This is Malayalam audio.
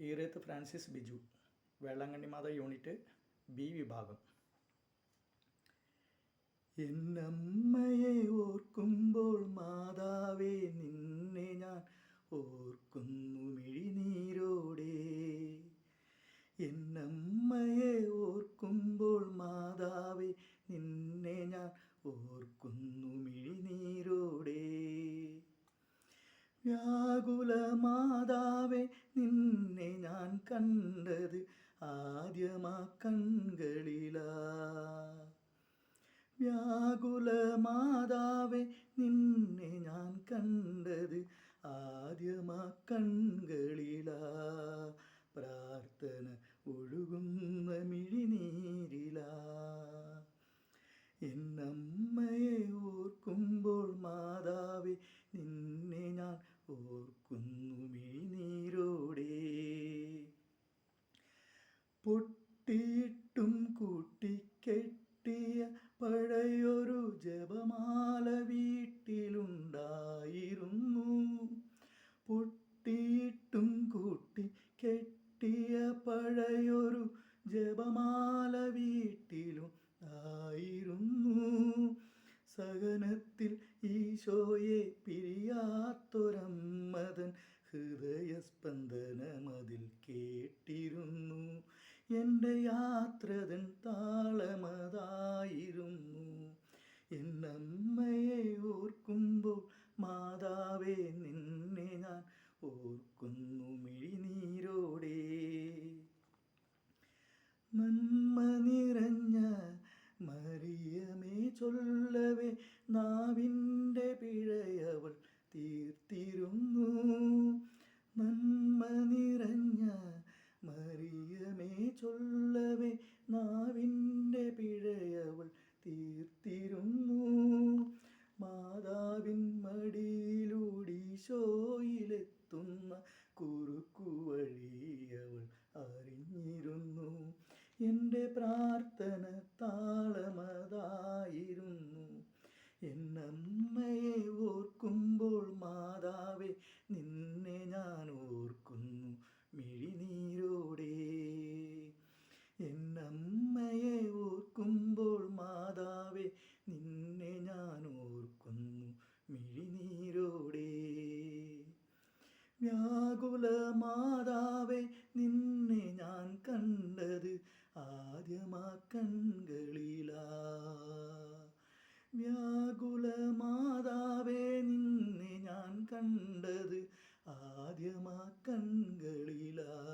ഈറേത്ത് Francis Biju Velankanni Matha unit B വിഭാഗം. എന്നമ്മയെ ഓർക്കുമ്പോൾ മാതാവേ നിന്നെ ഞാൻ ഓർക്കുന്നു മിഴിനീരോടെ. എന്നമ്മയെ ഓർക്കുമ്പോൾ മാതാവേ നിന്നെ ഞാൻ ഓർക്കുന്നു മിഴിനീരോടെ. വ്യാകുല കണ്ടത് ആദ്യമാ കൺകളിലാ. വ്യാകുല മാതാവേ നിന്നെ ഞാൻ കണ്ടത് ആദ്യമാ കൺകളിലാ. പ്രാർത്ഥന ഒഴുകുന്ന മിഴിനീരിലാ. എന്നമ്മയെ ഓർക്കുമ്പോൾ മാതാവേ നിന്നെ ഞാൻ ഓർക്കുന്നു. കെട്ടിയ പഴയൊരു ജപമാല വീട്ടിലും ആയിരുന്നു. സഹനത്തിൽ ഈശോയെ പിരിയാത്തൊരമ്മതൻ ഹൃദയസ്പന്ദനമതിൽ കേട്ടിരുന്നു. എന്റെ യാത്രതൻ താളമതായിരുന്നു. എന്നമ്മയെ ഓർക്കുമ്പോൾ മാതാവേ നിന്നെ ചൊല്ലവേ നാവിന്റെ പിഴയവൾ തീർത്തിരുന്നു. നന്മ നിറഞ്ഞ മറിയമേ ചൊല്ലവേ നാവിന്റെ പിഴയവൾ തീർത്തിരുന്നു. മാതാവിൻ മടിയിലൂടീശോയിലെത്തുന്ന കുറുക്കുവഴി അവൾ അറിഞ്ഞിരുന്നു. എന്റെ പ്രാർത്ഥന മിഴിനീരോടെ. വ്യാകുല മാതാവെ നിന്നെ ഞാൻ കണ്ടത് ആദ്യമാ കൺകളിലാ. വ്യാകുല മാതാവെ നിന്നെ ഞാൻ കണ്ടത് ആദ്യമാ കൺകളിലാ.